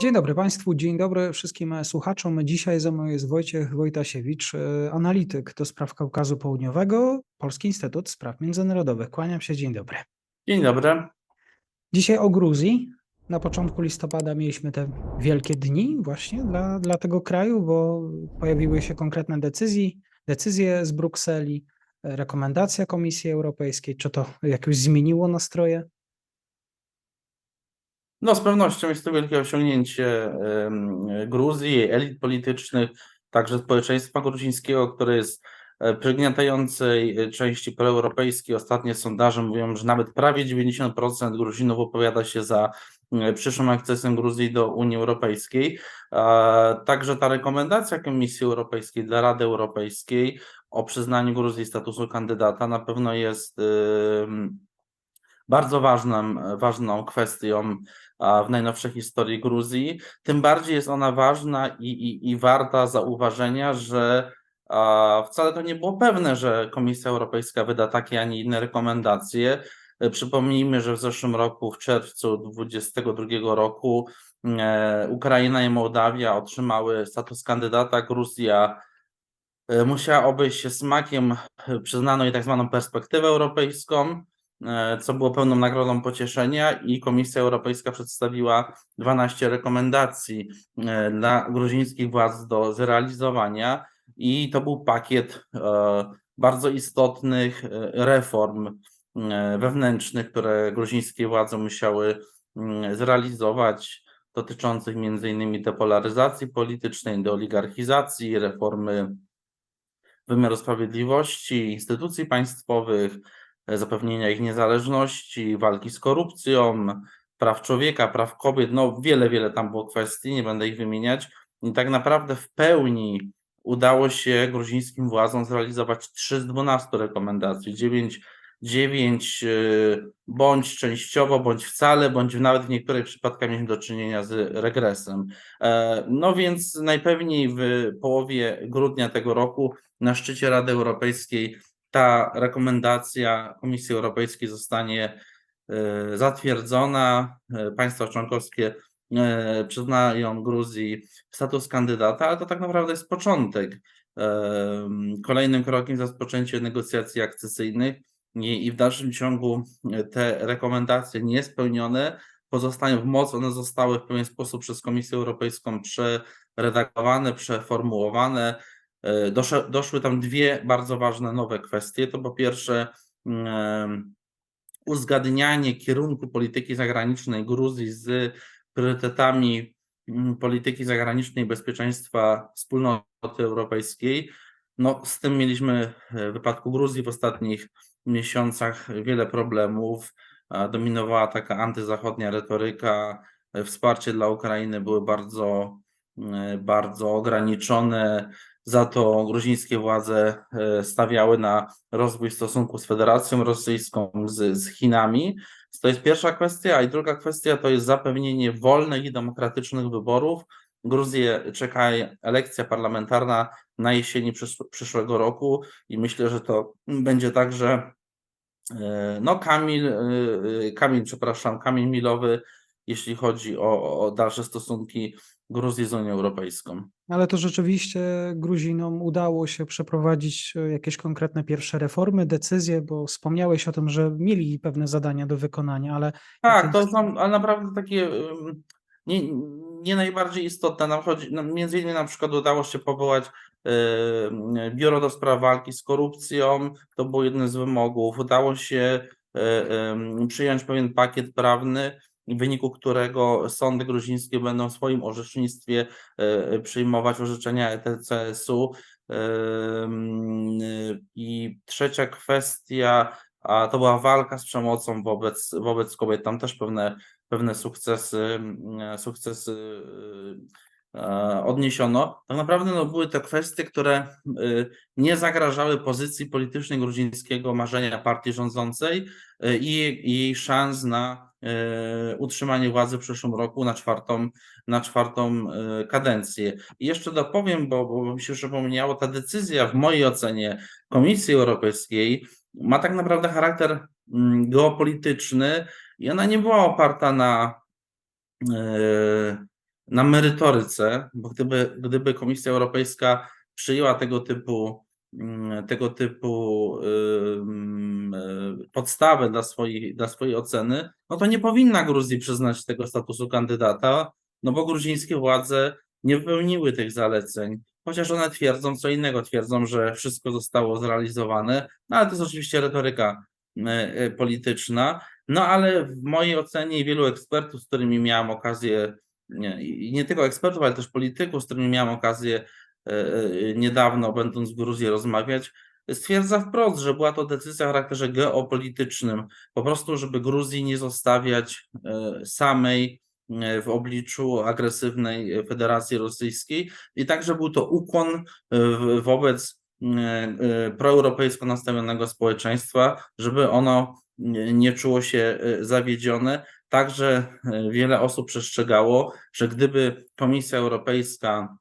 Dzień dobry Państwu, dzień dobry wszystkim słuchaczom. Dzisiaj ze mną jest Wojciech Wojtasiewicz, e, analityk do spraw Kaukazu Południowego, Polski Instytut Spraw Międzynarodowych. Kłaniam się, dzień dobry. Dzień dobry. Dzisiaj o Gruzji. Na początku listopada mieliśmy te wielkie dni właśnie dla, dla tego kraju, bo pojawiły się konkretne decyzje, decyzje z Brukseli, rekomendacja Komisji Europejskiej. Czy to jakoś zmieniło nastroje? No, z pewnością jest to wielkie osiągnięcie Gruzji, elit politycznych, także społeczeństwa gruzińskiego, które jest e, przygniatającej e, części proeuropejskiej. Ostatnie sondaże mówią, że nawet prawie 90% Gruzinów opowiada się za e, przyszłym akcesem Gruzji do Unii Europejskiej. Także ta rekomendacja Komisji Europejskiej dla Rady Europejskiej o przyznaniu Gruzji statusu kandydata na pewno jest bardzo ważną, ważną kwestią w najnowszej historii Gruzji. Tym bardziej jest ona ważna i, i, i warta zauważenia, że wcale to nie było pewne, że Komisja Europejska wyda takie, a nie inne rekomendacje. Przypomnijmy, że w zeszłym roku, w czerwcu 2022 roku, e, Ukraina i Mołdawia otrzymały status kandydata. Gruzja e, musiała obejść się smakiem, przyznano jej tak zwaną perspektywę europejską co było pełną nagrodą pocieszenia i Komisja Europejska przedstawiła 12 rekomendacji e, dla gruzińskich władz do zrealizowania i to był pakiet e, bardzo istotnych e, reform e, wewnętrznych, które gruzińskie władze musiały mm, zrealizować, dotyczących innymi depolaryzacji politycznej, deoligarchizacji, reformy wymiaru sprawiedliwości, instytucji państwowych, e, zapewnienia ich niezależności, walki z korupcją, praw człowieka, praw kobiet, no wiele, wiele tam było kwestii, nie będę ich wymieniać. I tak naprawdę w pełni udało się gruzińskim władzom zrealizować 3 z 12 rekomendacji, 9, 9 bądź częściowo, bądź wcale, bądź nawet w niektórych przypadkach mieliśmy do czynienia z regresem. E, No więc najpewniej w połowie grudnia tego roku na szczycie Rady Europejskiej ta rekomendacja Komisji Europejskiej zostanie e, zatwierdzona. E, Państwa członkowskie e, przyznają Gruzji status kandydata, ale to tak naprawdę jest początek. Kolejnym krokiem jest rozpoczęcie negocjacji akcesyjnych i, w dalszym ciągu te rekomendacje niespełnione pozostają w mocy. One zostały w pewien sposób przez Komisję Europejską przeredagowane, przeformułowane. E, doszły tam dwie bardzo ważne nowe kwestie. To po pierwsze em, uzgadnianie kierunku polityki zagranicznej Gruzji z priorytetami mm, polityki zagranicznej i bezpieczeństwa wspólnoty europejskiej. No, z tym mieliśmy e, w wypadku Gruzji w ostatnich miesiącach wiele problemów. Dominowała taka antyzachodnia retoryka, e, wsparcie dla Ukrainy były bardzo, e, bardzo ograniczone. Za to gruzińskie władze e, stawiały na rozwój stosunku z Federacją Rosyjską, z, z Chinami. To jest pierwsza kwestia, i druga kwestia to jest zapewnienie wolnych i demokratycznych wyborów. Gruzję czeka elekcja parlamentarna na jesieni przysz- przyszłego roku i myślę, że to będzie także e, no Kamil, e, Kamil, przepraszam, kamień milowy, jeśli chodzi o, o dalsze stosunki Gruzji z Unią Europejską. Ale to rzeczywiście Gruzinom udało się przeprowadzić e, jakieś konkretne pierwsze reformy, decyzje, bo wspomniałeś o tym, że mieli pewne zadania do wykonania, ale Tak, to są ale naprawdę takie nie, nie najbardziej istotne. Nam chodzi, między innymi na przykład udało się powołać biuro do spraw walki z korupcją, to był jeden z wymogów. Udało się ym, przyjąć pewien pakiet prawny, w wyniku którego sądy gruzińskie będą w swoim orzecznictwie y, przyjmować orzeczenia E ETCS-u. I trzecia kwestia, a to była walka z przemocą wobec, wobec kobiet. Tam też pewne, pewne sukcesy, sukcesy e, odniesiono. Tak naprawdę no, były to kwestie, które y, nie zagrażały pozycji politycznej gruzińskiego marzenia partii rządzącej y, i jej- szans na y, utrzymanie władzy w przyszłym roku na czwartą, na czwartą kadencję. I jeszcze dopowiem, bo, bo mi się przypomniało, ta decyzja w mojej ocenie Komisji Europejskiej ma tak naprawdę charakter mm, geopolityczny i ona nie była oparta na, e, na merytoryce, bo gdyby, gdyby Komisja Europejska przyjęła tego typu, mm, tego typu e, podstawę dla swojej, dla swojej oceny, no to nie powinna Gruzji przyznać tego statusu kandydata, no bo gruzińskie władze nie wypełniły tych zaleceń, chociaż one twierdzą co innego, twierdzą, że wszystko zostało zrealizowane, no ale to jest oczywiście retoryka e, e, polityczna, no ale w mojej ocenie i wielu ekspertów, z którymi miałem okazję, nie, i nie tylko ekspertów, ale też polityków, z którymi miałem okazję e, niedawno, będąc w Gruzji, rozmawiać, stwierdza wprost, że była to decyzja o charakterze geopolitycznym, po prostu, żeby Gruzji nie zostawiać samej w obliczu agresywnej Federacji Rosyjskiej i także był to ukłon wobec proeuropejsko nastawionego społeczeństwa, żeby ono nie czuło się zawiedzione. Także wiele osób przestrzegało, że gdyby Komisja Europejska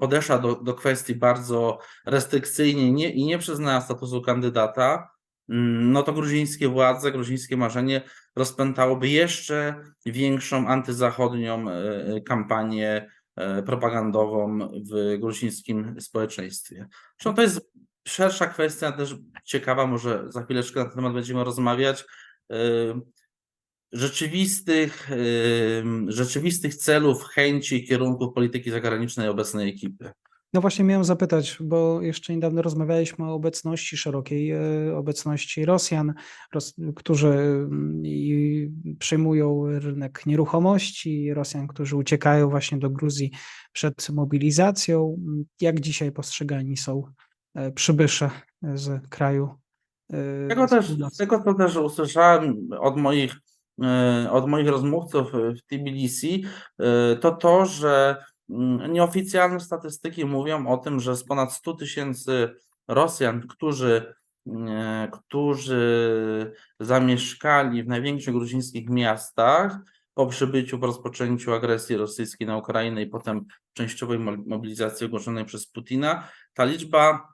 podeszła do, do kwestii bardzo restrykcyjnie nie, i nie przyznała statusu kandydata, no to gruzińskie władze, gruzińskie marzenie rozpętałoby jeszcze większą antyzachodnią e, kampanię e, propagandową w gruzińskim społeczeństwie. Zresztą to jest szersza kwestia, też ciekawa, może za chwileczkę na ten temat będziemy rozmawiać. Rzeczywistych, rzeczywistych celów, chęci, kierunków polityki zagranicznej obecnej ekipy. No właśnie miałem zapytać, bo jeszcze niedawno rozmawialiśmy o obecności szerokiej, e, obecności Rosjan, Ros którzy mm, przejmują rynek nieruchomości, Rosjan, którzy uciekają właśnie do Gruzji przed mobilizacją. Jak dzisiaj postrzegani są e, przybysze z kraju? E, tego też, tego to też usłyszałem od moich, od moich rozmówców w Tbilisi, to to, że Mm, nieoficjalne statystyki mówią o tym, że z ponad 100 tysięcy Rosjan, którzy, którzy zamieszkali w największych gruzińskich miastach po przybyciu, po rozpoczęciu agresji rosyjskiej na Ukrainę i potem częściowej mobilizacji ogłoszonej przez Putina, ta liczba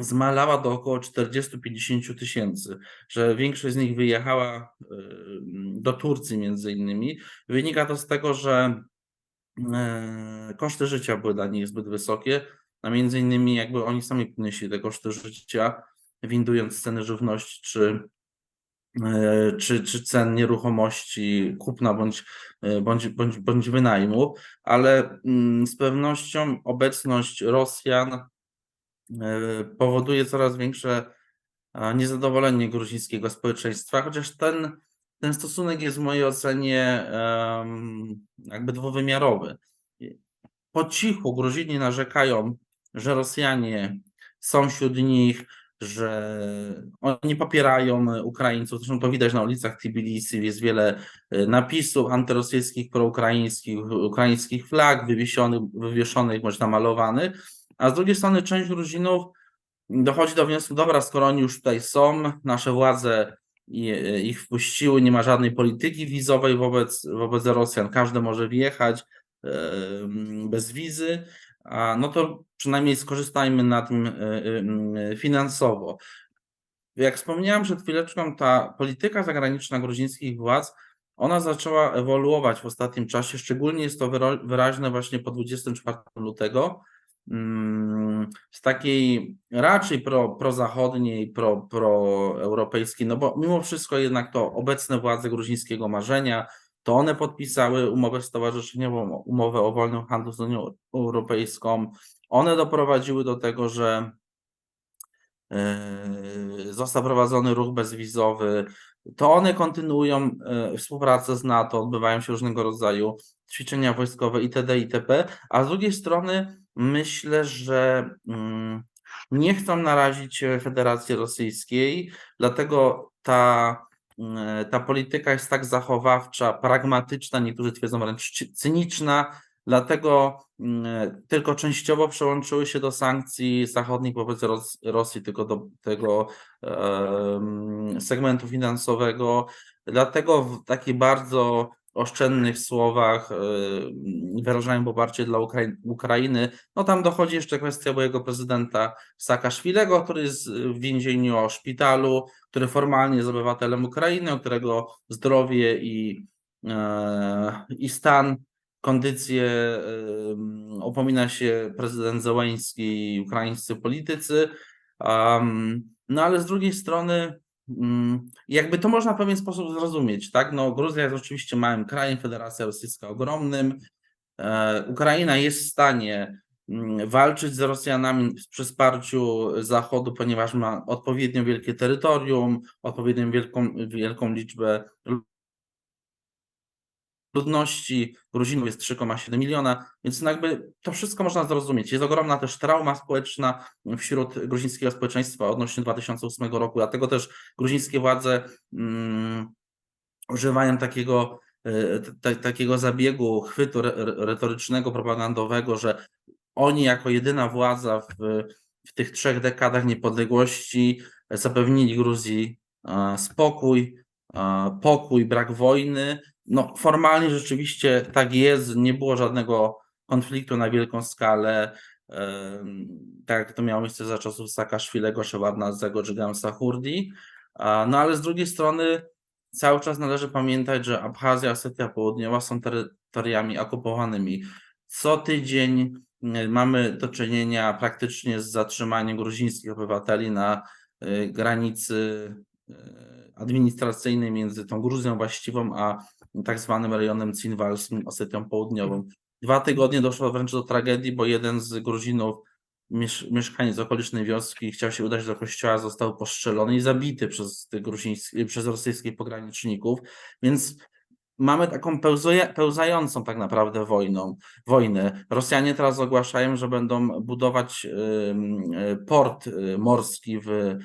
zmalała do około 40-50 tysięcy, że większość z nich wyjechała do Turcji między innymi. Wynika to z tego, że E, koszty życia były dla nich zbyt wysokie, a między innymi jakby oni sami ponieśli te koszty życia, windując ceny żywności czy, e, czy, czy cen nieruchomości, kupna bądź, bądź, bądź, bądź wynajmu, ale mm, z pewnością obecność Rosjan powoduje coraz większe niezadowolenie gruzińskiego społeczeństwa, chociaż ten ten stosunek jest w mojej ocenie jakby dwuwymiarowy. Po cichu Gruzini narzekają, że Rosjanie są wśród nich, że oni popierają Ukraińców. Zresztą to widać na ulicach Tbilisi, jest wiele e, napisów antyrosyjskich, proukraińskich, ukraińskich flag wywieszonych, wywieszonych bądź namalowanych, a z drugiej strony część Gruzinów dochodzi do wniosku, dobra, skoro oni już tutaj są, nasze władze E, ich wpuściły, nie ma żadnej polityki wizowej wobec, wobec Rosjan, każdy może wjechać e, bez wizy, no to przynajmniej skorzystajmy na tym e, finansowo. Jak wspomniałem przed chwileczką, ta polityka zagraniczna gruzińskich władz, ona zaczęła ewoluować w ostatnim czasie, szczególnie jest to wyraźne właśnie po 24 lutego, z takiej raczej pro, prozachodniej, pro, proeuropejskiej, no bo mimo wszystko jednak to obecne władze gruzińskiego marzenia, to one podpisały umowę stowarzyszeniową, umowę o wolnym handlu z Unią Europejską. One doprowadziły do tego, że e, został prowadzony ruch bezwizowy. To one kontynuują e, współpracę z NATO, odbywają się różnego rodzaju ćwiczenia wojskowe itd. itp. A z drugiej strony myślę, że mm, nie chcą narazić Federacji Rosyjskiej, dlatego ta, mm, ta polityka jest tak zachowawcza, pragmatyczna, niektórzy twierdzą wręcz cyniczna, dlatego mm, tylko częściowo przełączyły się do sankcji zachodnich wobec Rosji, tylko do tego segmentu finansowego. Dlatego w taki bardzo oszczędnych słowach e, wyrażają poparcie dla Ukrai- Ukrainy. No tam dochodzi jeszcze kwestia byłego prezydenta Saakaszwilego, który jest w więzieniu o szpitalu, który formalnie jest obywatelem Ukrainy, którego zdrowie i, e, i stan, kondycję e, upomina się prezydent Zełański i ukraińscy politycy. No ale z drugiej strony, jakby to można w pewien sposób zrozumieć, tak? No, Gruzja jest oczywiście małym krajem, Federacja Rosyjska ogromnym. E, Ukraina jest w stanie mm, walczyć z Rosjanami przy wsparciu Zachodu, ponieważ ma odpowiednio wielkie terytorium, odpowiednio wielką, wielką liczbę ludności, Gruzinów jest 3,7 miliona, więc jakby to wszystko można zrozumieć. Jest ogromna też trauma społeczna wśród gruzińskiego społeczeństwa odnośnie 2008 roku, dlatego też gruzińskie władze mm, używają takiego, e, takiego zabiegu, chwytu re, retorycznego, propagandowego, że oni jako jedyna władza w, w tych trzech dekadach niepodległości zapewnili Gruzji e, spokój, e, pokój, brak wojny, no, formalnie rzeczywiście tak jest, nie było żadnego konfliktu na wielką skalę, tak jak to miało miejsce za czasów Saakaszwilego, Szewardnadzego czy Gamsa Hurdi. No ale z drugiej strony cały czas należy pamiętać, że Abchazja, Osetia Południowa są terytoriami okupowanymi. Co tydzień e, mamy do czynienia praktycznie z zatrzymaniem gruzińskich obywateli na e, granicy e, administracyjnej między tą Gruzją właściwą a tak zwanym rejonem Cinwalskim, Osetią Południową. Dwa tygodnie doszło wręcz do tragedii, bo jeden z Gruzinów, miesz mieszkaniec okolicznej wioski, chciał się udać do kościoła, został postrzelony i zabity przez, tych przez rosyjskich pograniczników. Więc mamy taką pełzającą tak naprawdę wojną, wojnę. Rosjanie teraz ogłaszają, że będą budować port y, morski w, y,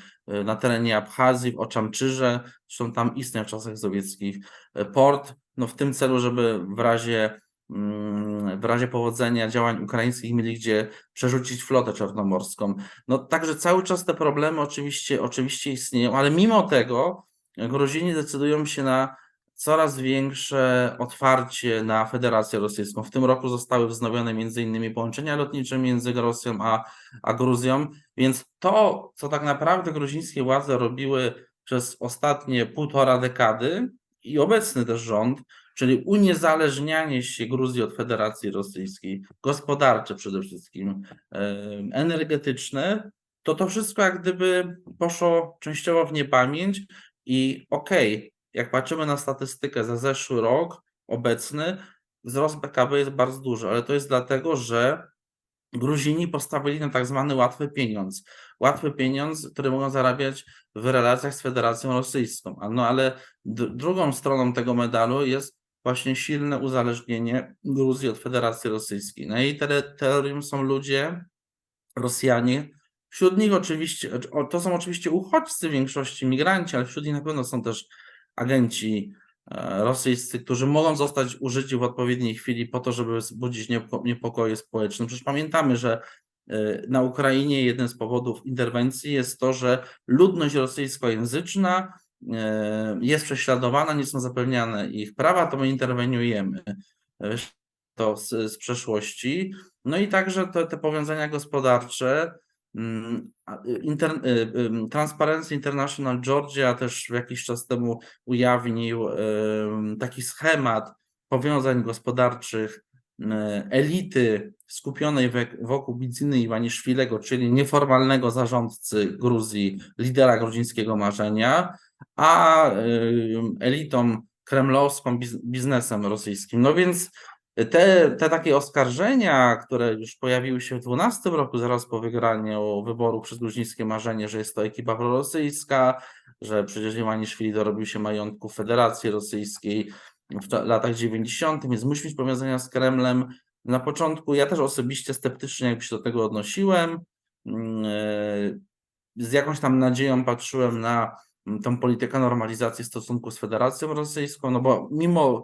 na terenie Abchazji, w Oczamczyrze, zresztą tam istniał w czasach sowieckich y, port, no w tym celu, żeby w razie w razie powodzenia działań ukraińskich mieli gdzie przerzucić flotę czarnomorską. No także cały czas te problemy oczywiście, oczywiście istnieją, ale mimo tego Gruzini decydują się na coraz większe otwarcie na Federację Rosyjską. W tym roku zostały wznowione innymi połączenia lotnicze między Rosją a, a Gruzją, więc to, co tak naprawdę gruzińskie władze robiły przez ostatnie półtora dekady i obecny też rząd, czyli uniezależnianie się Gruzji od Federacji Rosyjskiej, gospodarcze przede wszystkim, energetyczne, to to wszystko jak gdyby poszło częściowo w niepamięć i okej, okay, jak patrzymy na statystykę za zeszły rok, obecny, wzrost PKB jest bardzo duży, ale to jest dlatego, że Gruzini postawili na tak zwany łatwy pieniądz. Łatwy pieniądz, który mogą zarabiać w relacjach z Federacją Rosyjską. No ale drugą stroną tego medalu jest właśnie silne uzależnienie Gruzji od Federacji Rosyjskiej. Na jej terytorium są ludzie, Rosjanie, wśród nich oczywiście, to są oczywiście uchodźcy w większości migranci, ale wśród nich na pewno są też agenci e, rosyjscy, którzy mogą zostać użyci w odpowiedniej chwili po to, żeby wzbudzić niepokoje społeczne. Przecież pamiętamy, że e, na Ukrainie jeden z powodów interwencji jest to, że ludność rosyjskojęzyczna e, jest prześladowana, nie są zapewniane ich prawa, to my interweniujemy. To z, z przeszłości. No i także te, te powiązania gospodarcze inter, y, Transparency International Georgia też jakiś czas temu ujawnił taki schemat powiązań gospodarczych elity skupionej wokół Bidziny Iwaniszwilego, czyli nieformalnego zarządcy Gruzji, lidera gruzińskiego marzenia, a elitą kremlowską, biznesem rosyjskim. No więc te, te takie oskarżenia, które już pojawiły się w 2012 roku, zaraz po wygraniu wyboru przez gruzińskie marzenie, że jest to ekipa prorosyjska, że przecież Iwaniszwili dorobił się majątku Federacji Rosyjskiej w latach 90., więc musi mieć powiązania z Kremlem. Na początku ja też osobiście sceptycznie jakby się do tego odnosiłem. Mm, e, z jakąś tam nadzieją patrzyłem na tą politykę normalizacji stosunku z Federacją Rosyjską, no bo mimo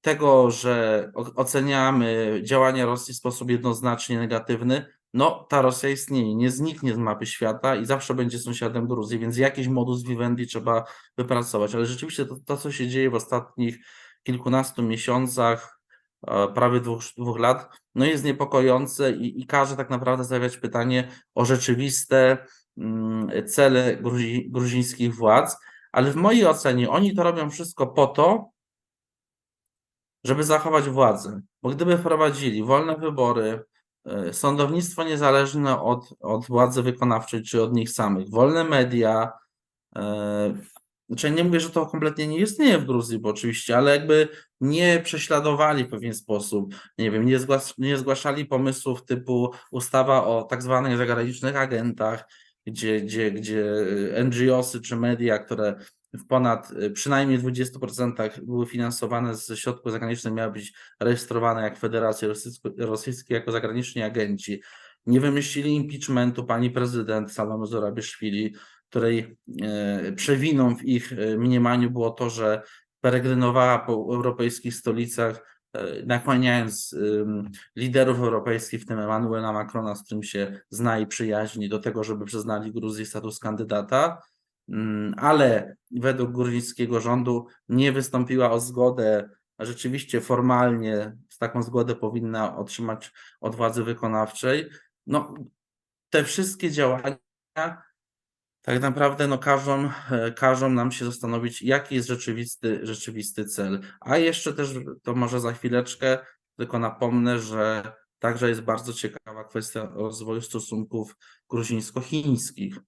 tego, że oceniamy działania Rosji w sposób jednoznacznie negatywny, no ta Rosja istnieje, nie zniknie z mapy świata i zawsze będzie sąsiadem Gruzji, więc jakiś modus vivendi trzeba wypracować. Ale rzeczywiście to, to co się dzieje w ostatnich kilkunastu miesiącach, e, prawie dwóch, dwóch lat, no jest niepokojące i, i każe tak naprawdę stawiać pytanie o rzeczywiste mm, cele gruzi, gruzińskich władz, ale w mojej ocenie oni to robią wszystko po to, żeby zachować władzę. Bo gdyby wprowadzili wolne wybory, e, sądownictwo niezależne od, od władzy wykonawczej czy od nich samych, wolne media, e, znaczy nie mówię, że to kompletnie nie istnieje w Gruzji, bo oczywiście, ale jakby nie prześladowali w pewien sposób, nie wiem, nie, zgłasz, nie zgłaszali pomysłów typu ustawa o tak zwanych zagranicznych agentach, gdzie, gdzie, gdzie NGOsy czy media, które w ponad y, przynajmniej 20% były finansowane ze środków zagranicznych, miały być rejestrowane jak Federacja Rosyjsko, Rosyjska jako zagraniczni agenci. Nie wymyślili impeachmentu pani prezydent Salome Zorabieszwili, której e, przewiną w ich e, mniemaniu było to, że peregrinowała po europejskich stolicach, e, nakłaniając liderów europejskich, w tym Emmanuela Macrona, z którym się zna i przyjaźni, do tego, żeby przyznali Gruzji status kandydata, ale według gruzińskiego rządu nie wystąpiła o zgodę, a rzeczywiście formalnie taką zgodę powinna otrzymać od władzy wykonawczej. No, te wszystkie działania tak naprawdę no, każą, e, każą nam się zastanowić, jaki jest rzeczywisty, rzeczywisty cel. A jeszcze też, to może za chwileczkę, tylko napomnę, że także jest bardzo ciekawa kwestia rozwoju stosunków gruzińsko-chińskich.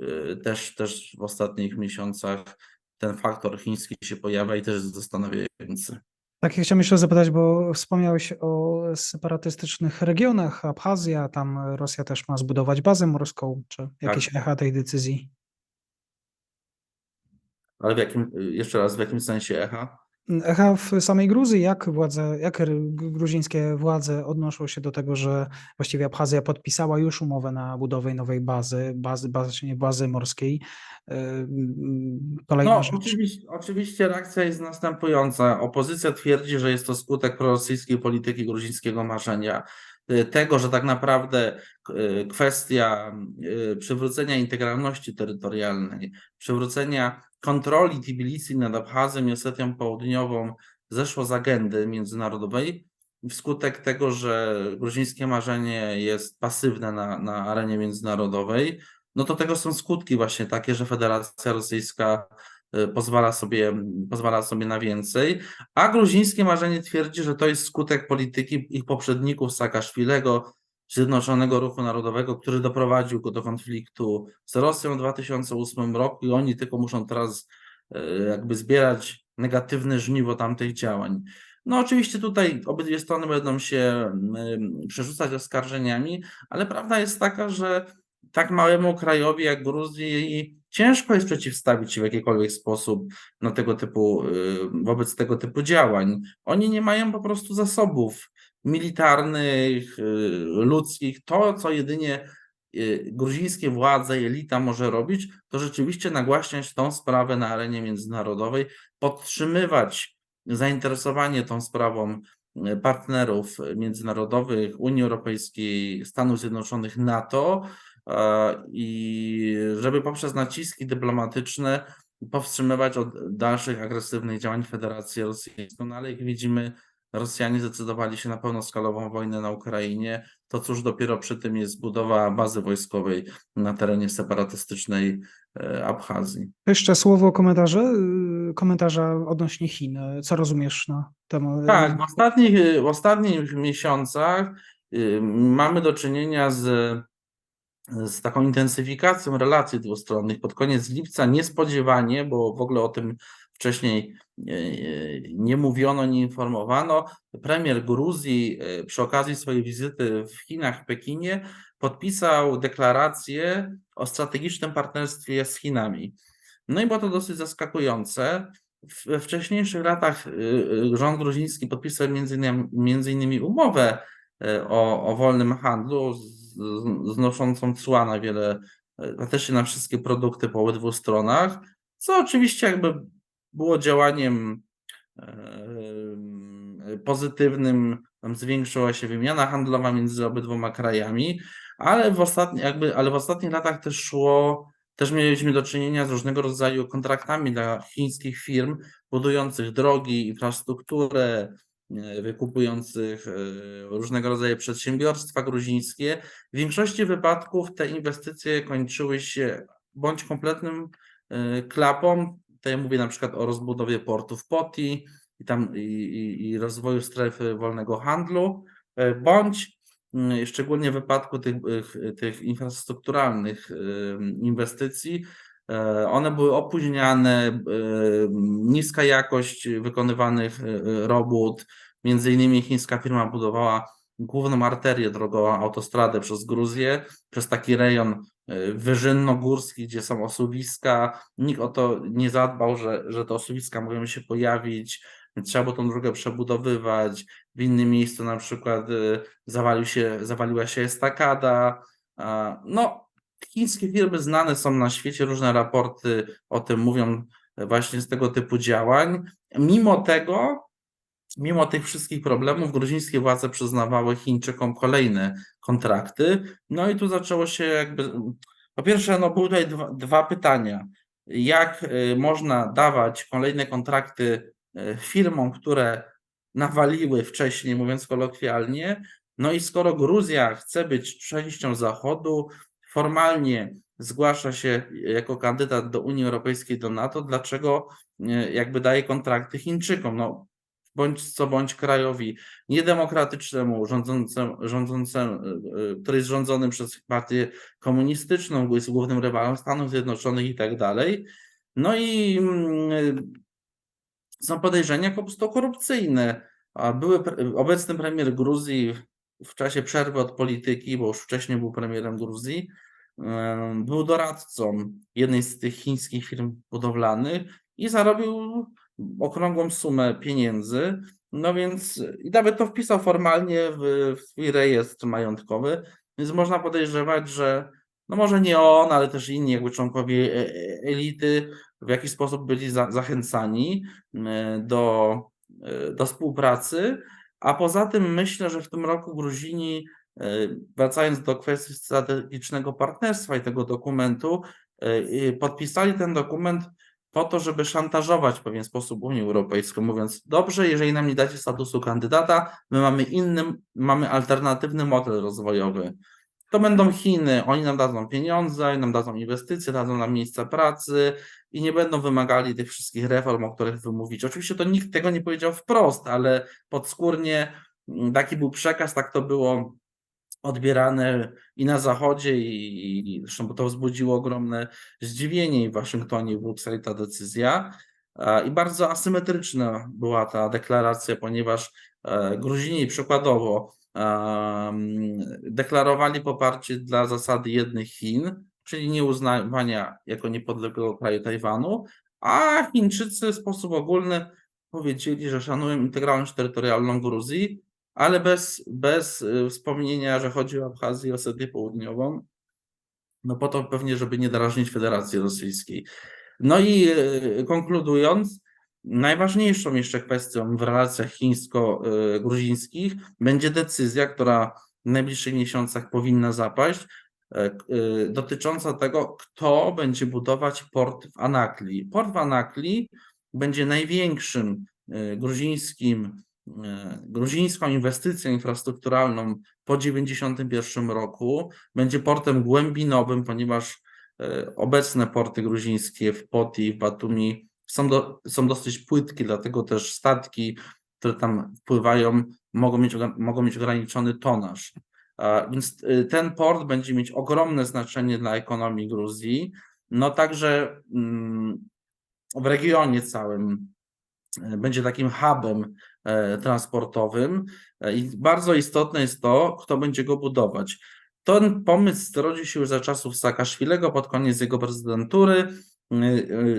E, Też, też w ostatnich miesiącach ten faktor chiński się pojawia i też jest zastanawiający. Tak, ja chciałem jeszcze zapytać, bo wspomniałeś o separatystycznych regionach, Abchazja, tam Rosja też ma zbudować bazę morską, czy jakieś echa tej decyzji? Ale w jakim, jeszcze raz, w jakim sensie echa? Echa w samej Gruzji, jak władze, jak gruzińskie władze odnoszą się do tego, że właściwie Abchazja podpisała już umowę na budowę nowej bazy, bazy, bazy, bazy morskiej. Yy, mm, Kolejna No, rzecz. oczywiście, oczywiście reakcja jest następująca. Opozycja twierdzi, że jest to skutek prorosyjskiej polityki gruzińskiego marzenia. y, Tego, że tak naprawdę y, kwestia przywrócenia integralności terytorialnej, przywrócenia kontroli Tbilisi nad Abchazją i Osetią Południową zeszło z agendy międzynarodowej wskutek tego, że gruzińskie marzenie jest pasywne na, na arenie międzynarodowej no to tego są skutki właśnie takie, że Federacja Rosyjska y, pozwala sobie, pozwala sobie na więcej, a gruzińskie marzenie twierdzi, że to jest skutek polityki ich poprzedników Saakaszwilego, Zjednoczonego Ruchu Narodowego, który doprowadził go do konfliktu z Rosją w 2008 roku i oni tylko muszą teraz y, jakby zbierać negatywne żniwo tamtych działań. No oczywiście tutaj obydwie strony będą się przerzucać oskarżeniami, ale prawda jest taka, że tak małemu krajowi jak Gruzji ciężko jest przeciwstawić się w jakikolwiek sposób na tego typu, y, wobec tego typu działań. Oni nie mają po prostu zasobów militarnych, y, ludzkich. To, co jedynie y, gruzińskie władze elita może robić, to rzeczywiście nagłaśniać tą sprawę na arenie międzynarodowej, podtrzymywać zainteresowanie tą sprawą partnerów międzynarodowych, Unii Europejskiej, Stanów Zjednoczonych, NATO, i żeby poprzez naciski dyplomatyczne powstrzymywać od dalszych agresywnych działań Federacji Rosyjskiej. No ale jak widzimy, Rosjanie zdecydowali się na pełnoskalową wojnę na Ukrainie, to cóż dopiero przy tym jest budowa bazy wojskowej na terenie separatystycznej e, Abchazji. Jeszcze słowo komentarze, yy, komentarza odnośnie Chin. Co rozumiesz na temat? Tak, w ostatnich, w ostatnich miesiącach y, mamy do czynienia z, z taką intensyfikacją relacji dwustronnych. Pod koniec lipca niespodziewanie, bo w ogóle o tym wcześniej y, nie mówiono, nie informowano, premier Gruzji y, przy okazji swojej wizyty w Chinach, w Pekinie, podpisał deklarację o strategicznym partnerstwie z Chinami. No i było to dosyć zaskakujące. We wcześniejszych latach rząd gruziński podpisał między innymi, między innymi umowę o, o wolnym handlu znoszącą cła na wiele, praktycznie na wszystkie produkty po obydwu stronach, co oczywiście jakby było działaniem pozytywnym, tam zwiększyła się wymiana handlowa między obydwoma krajami, ale w ostatnich, jakby, ale w ostatnich latach też szło Też mieliśmy do czynienia z różnego rodzaju kontraktami dla chińskich firm budujących drogi, infrastrukturę, wykupujących e, różnego rodzaju przedsiębiorstwa gruzińskie. W większości wypadków te inwestycje kończyły się bądź kompletnym e, klapą. Tutaj mówię na przykład o rozbudowie portu w Poti i, tam, i, i, i rozwoju strefy wolnego handlu, e, bądź mm, szczególnie w wypadku tych, tych- infrastrukturalnych e, inwestycji, e, one były opóźniane, e, niska jakość wykonywanych e, robót. Między innymi chińska firma budowała główną arterię drogową, autostradę przez Gruzję, przez taki rejon e, wyżynno-górski, gdzie są osuwiska. Nikt o to nie zadbał, że, że te osuwiska mogą się pojawić. Trzeba było tą drogę przebudowywać. W innym miejscu na przykład e, zawalił się, zawaliła się estakada. No, chińskie firmy znane są na świecie, różne raporty o tym mówią właśnie z tego typu działań. Mimo tego, mimo tych wszystkich problemów, gruzińskie władze przyznawały Chińczykom kolejne kontrakty. No i tu zaczęło się jakby. Po pierwsze, no były tutaj dwa, dwa pytania. Jak y, można dawać kolejne kontrakty y, firmom, które nawaliły wcześniej, mówiąc kolokwialnie? No i skoro Gruzja chce być częścią Zachodu, formalnie zgłasza się jako kandydat do Unii Europejskiej, do NATO, dlaczego y, jakby daje kontrakty Chińczykom? No, bądź co bądź krajowi niedemokratycznemu, rządzącemu, rządzącemu, y, który jest rządzony przez partię komunistyczną, jest głównym rywalem Stanów Zjednoczonych i tak dalej. No i mm, są podejrzenia po prostu korupcyjne. Były obecny premier Gruzji w czasie przerwy od polityki, bo już wcześniej był premierem Gruzji, był doradcą jednej z tych chińskich firm budowlanych i zarobił okrągłą sumę pieniędzy. No więc i nawet to wpisał formalnie w, w swój rejestr majątkowy, więc można podejrzewać, że no może nie on, ale też inni jakby członkowie e- e- elity w jakiś sposób byli za, zachęcani e, do, do współpracy. A poza tym myślę, że w tym roku Gruzini, wracając do kwestii strategicznego partnerstwa i tego dokumentu, e, e, podpisali ten dokument po to, żeby szantażować w pewien sposób Unię Europejską, mówiąc, dobrze, jeżeli nam nie dacie statusu kandydata, my mamy inny, mamy alternatywny model rozwojowy. To będą Chiny, oni nam dadzą pieniądze, nam dadzą inwestycje, dadzą nam miejsca pracy i nie będą wymagali tych wszystkich reform, o których wy mówicie. Oczywiście to nikt tego nie powiedział wprost, ale podskórnie taki był przekaz, tak to było odbierane i na Zachodzie, i, i zresztą to wzbudziło ogromne zdziwienie i w Waszyngtonie, i w Brukseli ta decyzja. I bardzo asymetryczna była ta deklaracja, ponieważ e, Gruzini przykładowo deklarowali poparcie dla zasady jednych Chin, czyli nieuznawania jako niepodległego kraju Tajwanu, a Chińczycy w sposób ogólny powiedzieli, że szanują integralność terytorialną Gruzji, ale bez, bez y, wspomnienia, że chodzi o Abchazję i Osetię Południową, no po to pewnie, żeby nie drażnić Federacji Rosyjskiej. No i y, konkludując, najważniejszą jeszcze kwestią w relacjach chińsko-gruzińskich będzie decyzja, która w najbliższych miesiącach powinna zapaść, e, y, dotycząca tego, kto będzie budować port w Anakli. Port w Anakli będzie największym gruzińskim, gruzińską inwestycją infrastrukturalną po 1991 roku. Będzie portem głębinowym, ponieważ e, obecne porty gruzińskie w Poti i w Batumi są, do, są dosyć płytkie, dlatego też statki, które tam wpływają, mogą mieć, mogą mieć ograniczony tonaż. Więc y, ten port będzie mieć ogromne znaczenie dla ekonomii Gruzji. No także mm, w regionie całym e, będzie takim hubem e, transportowym e, i bardzo istotne jest to, kto będzie go budować. Ten pomysł zrodził się już za czasów Saakaszwilego pod koniec jego prezydentury.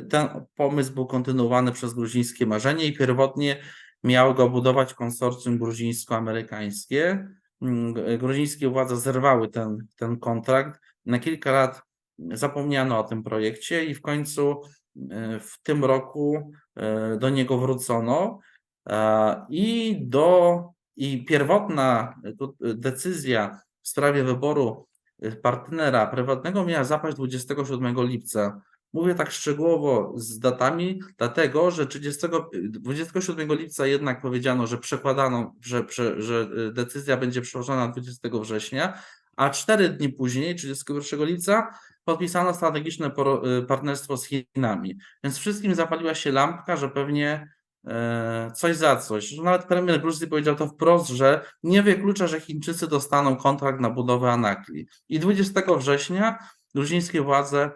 Ten pomysł był kontynuowany przez gruzińskie marzenie i pierwotnie miało go budować konsorcjum gruzińsko-amerykańskie. Mm, Gruzińskie władze zerwały ten, ten kontrakt. Na kilka lat zapomniano o tym projekcie i w końcu e, w tym roku e, do niego wrócono E, i do i pierwotna e, decyzja w sprawie wyboru partnera prywatnego miała zapaść 27 lipca. Mówię tak szczegółowo z datami, dlatego że 30, 27 lipca jednak powiedziano, że przekładano, że, że, decyzja będzie przełożona na 20 września, a cztery dni później, 31 lipca, podpisano strategiczne y, partnerstwo z Chinami. Więc wszystkim zapaliła się lampka, że pewnie e, coś za coś. Że Nawet premier Gruzji powiedział to wprost, że nie wyklucza, że Chińczycy dostaną kontrakt na budowę Anakli. I 20 września gruzińskie władze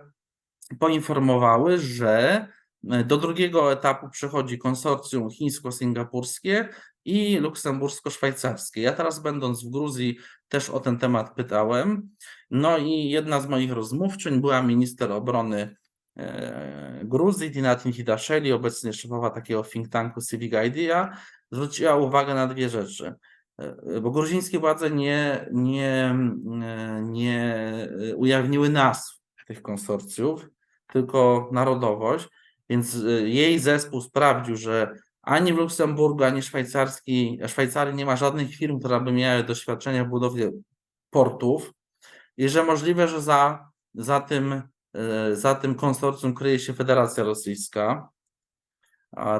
poinformowały, że e, do drugiego etapu przechodzi konsorcjum chińsko-singapurskie i luksembursko-szwajcarskie. Ja teraz będąc w Gruzji też o ten temat pytałem. No i jedna z moich rozmówczyń była minister obrony e, Gruzji, Dinatin Hidasheli, obecnie szefowa takiego think tanku Civic Idea, zwróciła uwagę na dwie rzeczy. E, Bo gruzińskie władze nie, nie, e, nie ujawniły nazw tych konsorcjów, tylko narodowość, więc jej zespół sprawdził, że ani w Luksemburgu, ani szwajcarski, Szwajcarii nie ma żadnych firm, które by miały doświadczenia w budowie portów i że możliwe, że za, za, tym, y, za tym konsorcjum kryje się Federacja Rosyjska.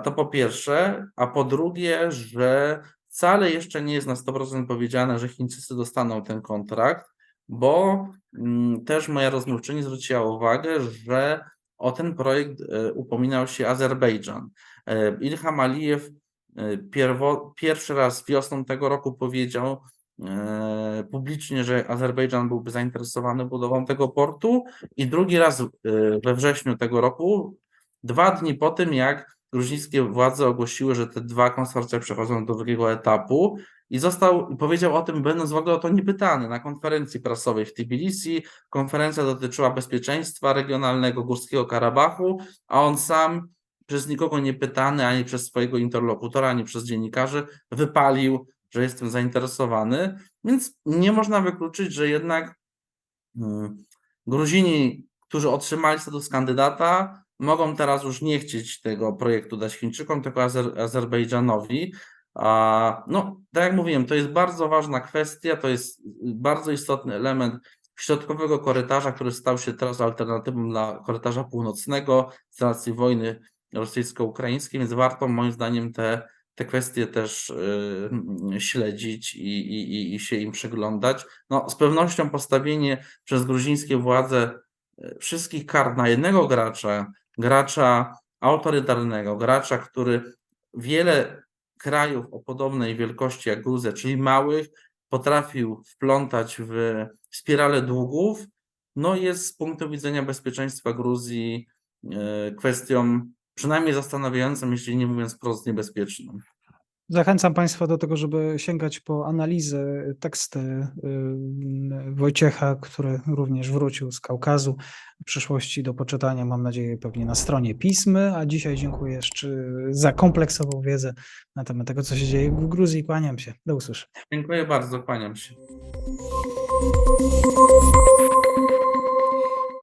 To po pierwsze, a po drugie, że wcale jeszcze nie jest na 100% powiedziane, że Chińczycy dostaną ten kontrakt, bo mm, też moja rozmówczyni zwróciła uwagę, że o ten projekt e, upominał się Azerbejdżan. E, Ilham Alijew e, pierwo, pierwszy raz wiosną tego roku powiedział e, publicznie, że Azerbejdżan byłby zainteresowany budową tego portu i drugi raz we wrześniu tego roku, dwa dni po tym, jak gruzińskie władze ogłosiły, że te dwa konsorcja przechodzą do drugiego etapu i został, powiedział o tym, będąc w ogóle o to niepytany na konferencji prasowej w Tbilisi. Konferencja dotyczyła bezpieczeństwa regionalnego Górskiego Karabachu, a on sam przez nikogo nie pytany, ani przez swojego interlokutora, ani przez dziennikarzy, wypalił, że jestem zainteresowany. Więc nie można wykluczyć, że jednak mm, Gruzini, którzy otrzymali status kandydata, mogą teraz już nie chcieć tego projektu dać Chińczykom, tylko Azer Azerbejdżanowi. A, no, tak jak mówiłem, to jest bardzo ważna kwestia, to jest bardzo istotny element środkowego korytarza, który stał się teraz alternatywą dla korytarza północnego z racji wojny rosyjsko-ukraińskiej, więc warto moim zdaniem te, te kwestie też y, śledzić i, i, i- się im przyglądać. No, z pewnością postawienie przez gruzińskie władze y, wszystkich kart na jednego gracza, gracza autorytarnego, gracza, który wiele krajów o podobnej wielkości jak Gruzja, czyli małych, potrafił wplątać w spiralę długów, no jest z punktu widzenia bezpieczeństwa Gruzji e, kwestią przynajmniej zastanawiającą, jeśli nie mówiąc wprost niebezpieczną. Zachęcam Państwa do tego, żeby sięgać po analizę, teksty y, Wojciecha, który również wrócił z Kaukazu w przyszłości do poczytania, mam nadzieję, pewnie na stronie Pismy. A dzisiaj dziękuję jeszcze za kompleksową wiedzę na temat tego, co się dzieje w Gruzji. Kłaniam się. Do usłyszenia. Dziękuję bardzo, kłaniam się.